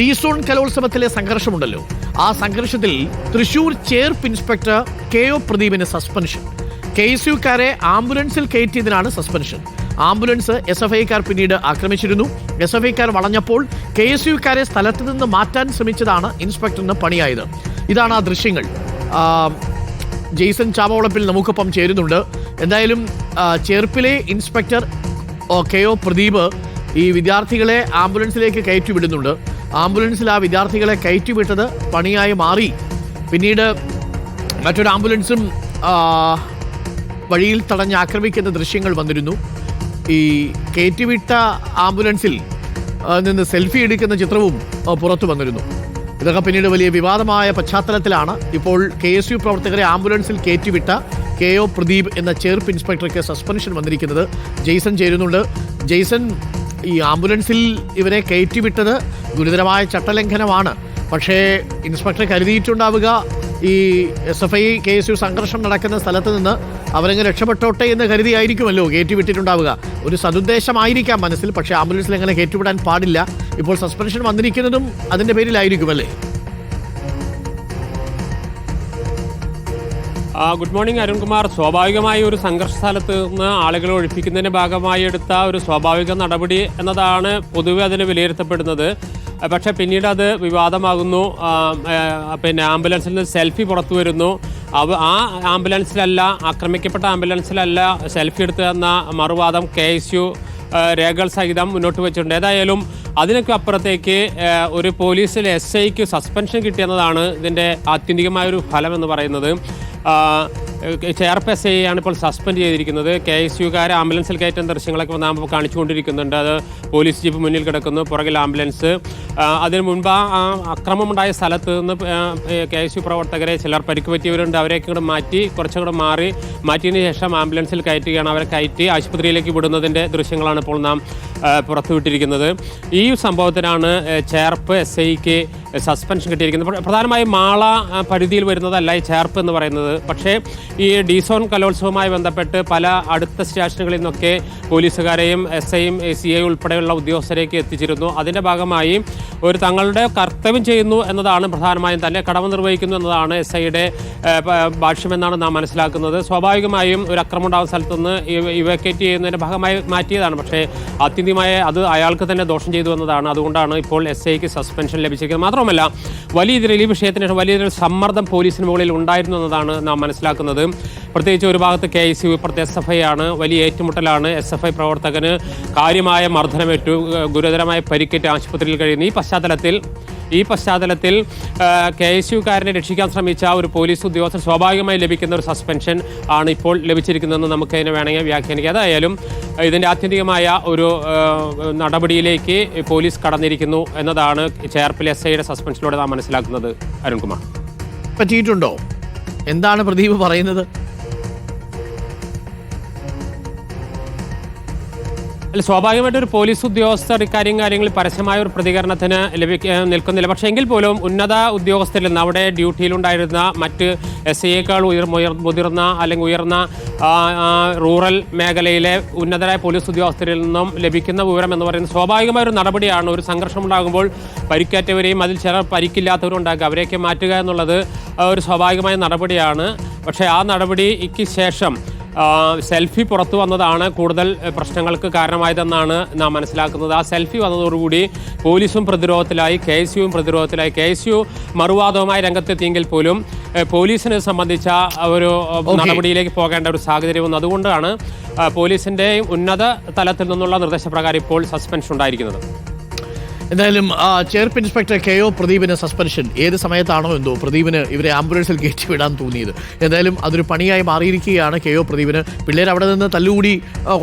ഡീസോൺ കലോത്സവത്തിലെ സംഘർഷമുണ്ടല്ലോ. ആ സംഘർഷത്തിൽ Thrissur Cherpu inspector K O പ്രദീപിന് suspension. K S യുക്കാരെ ആംബുലൻസിൽ കയറ്റിയതിനാണ് സസ്പെൻഷൻ. ആംബുലൻസ് എസ് എഫ് ഐക്കാർ പിന്നീട് ആക്രമിച്ചിരുന്നു. എസ് എഫ് ഐക്കാർ വളഞ്ഞപ്പോൾ കെ എസ് യുക്കാരെ സ്ഥലത്ത് നിന്ന് മാറ്റാൻ ശ്രമിച്ചതാണ് ഇൻസ്പെക്ടറിന് പണിയായത്. ഇതാണ് ആ ദൃശ്യങ്ങൾ. ജെയ്സൺ ചാമവളപ്പിൽ നമുക്കൊപ്പം ചേരുന്നുണ്ട്. എന്തായാലും ചെറുപ്പിലെ ഇൻസ്പെക്ടർ കെ ഒ പ്രദീപ് ഈ വിദ്യാർത്ഥികളെ ആംബുലൻസിലേക്ക് കയറ്റി വിടുന്നുണ്ട്. ആംബുലൻസിൽ ആ വിദ്യാർത്ഥികളെ കയറ്റിവിട്ടത് പണിയായി മാറി. പിന്നീട് മറ്റൊരു ആംബുലൻസും വഴിയിൽ തടഞ്ഞ് ആക്രമിക്കുന്ന ദൃശ്യങ്ങൾ വന്നിരുന്നു. ഈ കയറ്റിവിട്ട ആംബുലൻസിൽ നിന്ന് സെൽഫി എടുക്കുന്ന ചിത്രവും പുറത്തു വന്നിരുന്നു. ഇതൊക്കെ പിന്നീട് വലിയ വിവാദമായ പശ്ചാത്തലത്തിലാണ്. ഇപ്പോൾ കെ എസ് യു പ്രവർത്തകരെ ആംബുലൻസിൽ കയറ്റിവിട്ട കെ ഒ പ്രദീപ് എന്ന ചേർപ്പ് ഇൻസ്പെക്ടർക്ക് സസ്പെൻഷൻ വന്നിരിക്കുന്നത് ജെയ്സൺ ചേരുന്നുണ്ട്. ജെയ്സൺ ഈ ആംബുലൻസിൽ ഇവരെ കയറ്റിവിട്ടത് ഗുരുതരമായ ചട്ടലംഘനമാണ്. പക്ഷേ ഇൻസ്പെക്ടർ കരുതിയിട്ടുണ്ടാവുക ഈ S F I K S U സംഘർഷം നടക്കുന്ന സ്ഥലത്ത് നിന്ന് അവരങ്ങ് രക്ഷപ്പെട്ടോട്ടെ എന്ന് കരുതിയായിരിക്കുമല്ലോ കയറ്റിവിട്ടിട്ടുണ്ടാവുക. ഒരു സതുദ്ദേശമായിരിക്കാം മനസ്സിൽ പക്ഷേ ആംബുലൻസിൽ അങ്ങനെ കയറ്റിവിടാൻ പാടില്ല. ഇപ്പോൾ സസ്പെൻഷൻ വന്നിരിക്കുന്നതും അതിന്റെ പേരിലായിരിക്കുമല്ലേ? Good morning Arunkumar. സ്വാഭാവികമായി ഒരു സംഘർഷ സ്ഥലത്ത് നിന്ന് ആളുകളെ ഒഴിപ്പിക്കുന്നതിന്റെ ഭാഗമായി എടുത്ത ഒരു സ്വാഭാവിക നടപടി എന്നതാണ് പൊതുവെ അതിന് വിലയിരുത്തപ്പെടുന്നത്. പക്ഷേ പിന്നീട് അത് വിവാദമാകുന്നു. പിന്നെ ആംബുലൻസിൽ നിന്ന് സെൽഫി പുറത്തു വരുന്നു. അവ ആ ആംബുലൻസിലല്ല ആക്രമിക്കപ്പെട്ട ആംബുലൻസിലല്ല സെൽഫി എടുത്തു എന്ന മറുവാദം കെ എസ് യു രേഖകൾ സഹിതം മുന്നോട്ട് വെച്ചിട്ടുണ്ട്. ഏതായാലും അതിനൊക്കെ അപ്പുറത്തേക്ക് ഒരു പോലീസിൽ എസ് ഐക്ക് സസ്പെൻഷൻ കിട്ടിയെന്നതാണ് ഇതിന്റെ ആത്യന്തികമായ ഒരു ഫലം എന്ന് പറയുന്നത്. ആണ് ഇപ്പോൾ സസ്പെൻഡ് ചെയ്തിരിക്കുന്നത്. കെ എസ് യുകാരെ ആംബുലൻസിൽ കയറ്റുന്ന ദൃശ്യങ്ങളൊക്കെ നാം കാണിച്ചുകൊണ്ടിരിക്കുന്നുണ്ട്. അത് പോലീസ് ജീപ്പ് മുന്നിൽ കിടക്കുന്നു പുറകിൽ ആംബുലൻസ്. അതിനു മുൻപ് ആ അക്രമമുണ്ടായ സ്ഥലത്ത് നിന്ന് കെ എസ് യു പ്രവർത്തകരെ ചിലർ പരിക്ക് പറ്റിയവരുണ്ട്. അവരെയൊക്കെ കൂടെ മാറ്റി കുറച്ചുകൂടെ മാറി. മാറ്റിയതിന് ശേഷം ആംബുലൻസിൽ കയറ്റുകയാണ്. അവരെ കയറ്റി ആശുപത്രിയിലേക്ക് വിടുന്നതിന്റെ ദൃശ്യങ്ങളാണ് ഇപ്പോൾ നാം പുറത്തുവിട്ടിരിക്കുന്നത്. ഈ സംഭവത്തിനാണ് ചേർപ്പ് എസ് ഐക്ക് സസ്പെൻഷൻ കിട്ടിയിരിക്കുന്നത്. പ്ര- പ്രധാനമായും മാള പരിധിയിൽ വരുന്നതല്ല ഈ ചേർപ്പ് എന്ന് പറയുന്നത്. പക്ഷേ ഈ ഡിസോൺ കലോത്സവവുമായി ബന്ധപ്പെട്ട് പല അടുത്ത സ്റ്റേഷനുകളിൽ നിന്നൊക്കെ പോലീസുകാരെയും എസ് ഐയും സി ഐ ഉൾപ്പെടെയുള്ള ഉദ്യോഗസ്ഥരെയൊക്കെ എത്തിച്ചിരുന്നു. അതിന്റെ ഭാഗമായി ഒരു തങ്ങളുടെ കർത്തവ്യം ചെയ്യുന്നു എന്നതാണ് പ്രധാനമായും തന്നെ കടമ നിർവഹിക്കുന്നു എന്നതാണ് എസ് ഐയുടെ ഭാഷ്യമെന്നാണ് നാം മനസ്സിലാക്കുന്നത്. സ്വാഭാവികമായും ഒരു അക്രമം ഉണ്ടാകുന്ന സ്ഥലത്ത് നിന്ന് ഇവക്കേറ്റ് ചെയ്യുന്നതിന്റെ ഭാഗമായി മാറ്റിയതാണ്. പക്ഷേ ആത്യന്തികമായ അത് അയാൾക്ക് തന്നെ ദോഷം ചെയ്തു എന്നതാണ്. അതുകൊണ്ടാണ് ഇപ്പോൾ എസ് ഐക്ക് സസ്പെൻഷൻ ലഭിച്ചിരിക്കുന്നത്. മാത്രമല്ല വലിയ രീതിയിൽ ഈ വിഷയത്തിന് വലിയ രീതിയിൽ സമ്മർദ്ദം പോലീസിന് മുകളിൽ ഉണ്ടായിരുന്നു എന്നതാണ് നാം മനസ്സിലാക്കുന്നത്. പ്രത്യേകിച്ച് ഒരു ഭാഗത്ത് കെ എസ് യു ഇപ്പുറത്ത് എസ് എഫ് ഐ ആണ് വലിയ ഏറ്റുമുട്ടലാണ്. എസ് എഫ് ഐ പ്രവർത്തകന് കാര്യമായ മർദ്ദനമേറ്റു ഗുരുതരമായ പരിക്കേറ്റ് ആശുപത്രിയിൽ കഴിയുന്നു. ഈ പശ്ചാത്തലത്തിൽ ഈ പശ്ചാത്തലത്തിൽ കെ എസ് യുക്കാരനെ രക്ഷിക്കാൻ ശ്രമിച്ച ഒരു പോലീസ് ഉദ്യോഗസ്ഥർ സ്വാഭാവികമായി ലഭിക്കുന്ന ഒരു സസ്പെൻഷൻ ആണ് ഇപ്പോൾ ലഭിച്ചിരിക്കുന്നതെന്ന് നമുക്ക് അതിനെ വേണമെങ്കിൽ വ്യാഖ്യാനിക്കാം. അതായാലും ഇതിന്റെ ആത്യന്തികമായ ഒരു നടപടിയിലേക്ക് പോലീസ് കടന്നിരിക്കുന്നു എന്നതാണ് ചെയർപ്പിൽ എസ് ഐയുടെ സസ്പെൻഷനിലൂടെ നാം മനസ്സിലാക്കുന്നത്. അരുൺകുമാർ. പറ്റിയിട്ടുണ്ടോ? എന്താണ് പ്രദീപ് പറയുന്നത്? അല്ല സ്വാഭാവികമായിട്ട് ഒരു പോലീസ് ഉദ്യോഗസ്ഥർ ഇക്കാര്യം കാര്യങ്ങളിൽ പരസ്യമായ ഒരു പ്രതികരണത്തിന് ലഭിക്കാൻ നിൽക്കുന്നില്ല. പക്ഷേ എങ്കിൽ പോലും ഉന്നത ഉദ്യോഗസ്ഥരിൽ നിന്ന് അവിടെ ഡ്യൂട്ടിയിലുണ്ടായിരുന്ന മറ്റ് എസ് ഐയേക്കാൾ ഉയർ മുതിർന്ന അല്ലെങ്കിൽ ഉയർന്ന റൂറൽ മേഖലയിലെ ഉന്നതരായ പോലീസ് ഉദ്യോഗസ്ഥരിൽ നിന്നും ലഭിക്കുന്ന വിവരം എന്ന് പറയുന്നത് സ്വാഭാവികമായ ഒരു നടപടിയാണ്. ഒരു സംഘർഷം ഉണ്ടാകുമ്പോൾ പരിക്കേറ്റവരെയും അതിൽ ചിലർ പരിക്കില്ലാത്തവരും ഉണ്ടാക്കുക അവരെയൊക്കെ മാറ്റുക എന്നുള്ളത് ഒരു സ്വാഭാവികമായ നടപടിയാണ്. പക്ഷേ ആ നടപടിക്ക് ശേഷം സെൽഫി പുറത്തു വന്നതാണ് കൂടുതൽ പ്രശ്നങ്ങൾക്ക് കാരണമായതെന്നാണ് നാം മനസ്സിലാക്കുന്നത്. ആ സെൽഫി വന്നതോടുകൂടി പോലീസും പ്രതിരോധത്തിലായി കെ എസ് യുവും പ്രതിരോധത്തിലായി. കെ എസ് യു മറുവാദവുമായി രംഗത്തെത്തിയെങ്കിൽ പോലും പോലീസിനെ സംബന്ധിച്ച ഒരു നടപടിയിലേക്ക് പോകേണ്ട ഒരു സാഹചര്യം വന്നു. അതുകൊണ്ടാണ് പോലീസിന്റെയും ഉന്നത തലത്തിൽ നിന്നുള്ള നിർദ്ദേശപ്രകാരം ഇപ്പോൾ സസ്പെൻഷൻ ഉണ്ടായിരിക്കുന്നത് എന്തായാലും ചേർപ്പ് ഇൻസ്പെക്ടർ കെ ഒ പ്രദീപിന് സസ്പെൻഷൻ ഏത് സമയത്താണോ എന്തോ പ്രദീപിന് ഇവരെ ആംബുലൻസിൽ കയറ്റി വിടാൻ തോന്നിയത്. എന്തായാലും അതൊരു പണിയായി മാറിയിരിക്കുകയാണ് കെ ഒ പ്രദീപിന്. പിള്ളേർ അവിടെ നിന്ന് തല്ലുകൂടി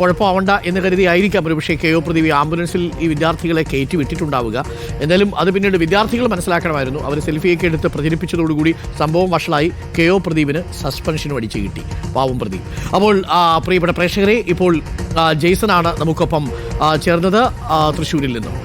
കുഴപ്പമാവണ്ട എന്ന് കരുതി ആയിരിക്കാം. ഒരു പക്ഷേ കെ ഒ പ്രദീപ് ആംബുലൻസിൽ ഈ വിദ്യാർത്ഥികളെ കയറ്റി വിട്ടിട്ടുണ്ടാവുക. എന്തായാലും അത് പിന്നീട് വിദ്യാർത്ഥികൾ മനസ്സിലാക്കണമായിരുന്നു. അവർ സെൽഫിയൊക്കെ എടുത്ത് പ്രചരിപ്പിച്ചതോടുകൂടി സംഭവം വഷളായി കെ ഒ പ്രദീപിന് സസ്പെൻഷനും അടിച്ചു കിട്ടി. പാവം പ്രദീപ്. അപ്പോൾ പ്രിയപ്പെട്ട പ്രേക്ഷകരെ ഇപ്പോൾ ജെയ്സൺ ആണ് നമുക്കൊപ്പം ചേർന്നത് തൃശ്ശൂരിൽ നിന്നും.